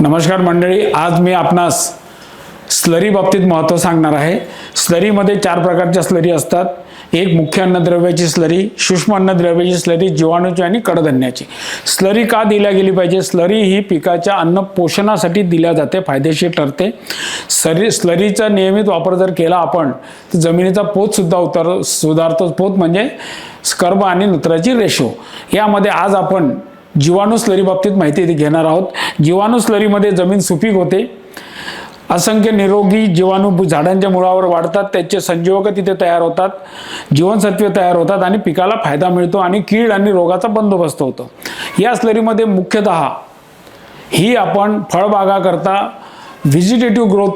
नमस्कार मंडळी आज मी आपणास स्लरी बाबतीत महत्त्व सांगणार आहे. स्लरीमध्ये चार प्रकारच्या स्लरी असतात. एक मुख्य अन्नद्रव्याची स्लरी सूक्ष्म अन्नद्रव्याची स्लरी जीवाणूची आणि कडधान्याची. स्लरी का दिल्या गेली पाहिजे? स्लरी ही पिकाच्या अन्न पोषणासाठी दिल्या जाते फायदेशीर ठरते. सरी स्लरीचा नियमित वापर जर केला आपण तर जमिनीचा पोतसुद्धा उतार सुधारतो. पोत म्हणजे स्कर्ब आणि नत्राची रेशो. यामध्ये आज आपण जीवाणू स्लरी बाबतीत माहिती घेणार आहोत. जीवाणू स्लरीमध्ये जमीन सुपीक होते. असंख्य निरोगी जीवाणू झाडांच्या मुळावर वाढतात. त्याचे संजीवक तिथे तयार होतात. जीवनसत्वे तयार होतात आणि पिकाला फायदा मिळतो आणि कीड आणि रोगाचा बंदोबस्त होतो. या स्लरीमध्ये मुख्यतः ही आपण फळबागाकरता व्हिजिटेटिव्ह ग्रोथ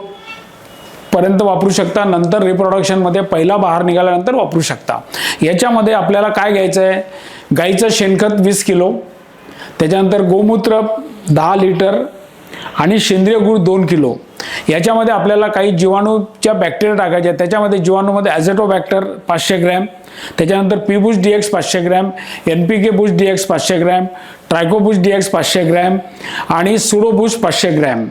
पर्यंत वापरू शकता. नंतर रिप्रोडक्शनमध्ये पहिला बहार निघाल्यानंतर वापरू शकता. याच्यामध्ये आपल्याला काय घ्यायचं आहे गाईचं शेणखत वीस किलो त्याच्यानंतर गोमूत्र दहा लिटर आणि सेंद्रिय गूळ दोन किलो. याच्यामध्ये आपल्याला काही जीवाणूच्या बॅक्टेरिया टाकायच्या त्याच्यामध्ये जीवाणूमध्ये ॲझेटोबॅक्टर पाचशे ग्रॅम त्याच्यानंतर पी बुश डी एक्स पाचशे gram N P K bush D X पाचशे ग्रॅम ट्रायकोबुश डी एक्स पाचशे ग्रॅम आणि सुडोबुश पाचशे ग्रॅम.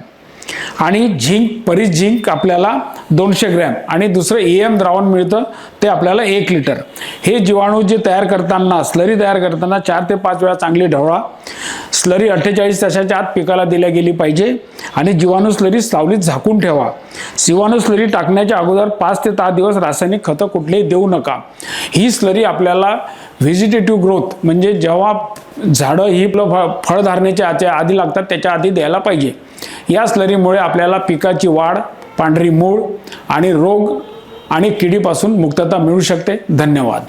आणि झिंक परिस झिंक आपल्याला दोनशे ग्रॅम आणि दुसरं ए एम द्रावण मिळतं ते आपल्याला एक लिटर. हे जीवाणू जे तयार करताना स्लरी तयार करताना चार ते पाच वेळा चांगली ढवळा. स्लरी अठ्ठेचाळीस तासाच्या आत पिकाला दिल्या गेली पाहिजे आणि जीवाणू स्लरी सावलीत झाकून ठेवा. जीवाणू स्लरी टाकण्याच्या अगोदर पाच ते दहा दिवस रासायनिक खतं कुठलेही देऊ नका. ही स्लरी आपल्याला व्हेजिटेटिव्ह ग्रोथ म्हणजे जेव्हा झाडं ही आपलं फळधारणेच्या आच्या आधी लागतात त्याच्या आधी द्यायला पाहिजे. या स्लरीमुळे आपल्याला पिकाची वाढ पांढरी मूळ आणि रोग आणि किडीपासून मुक्तता मिळू शकते. धन्यवाद.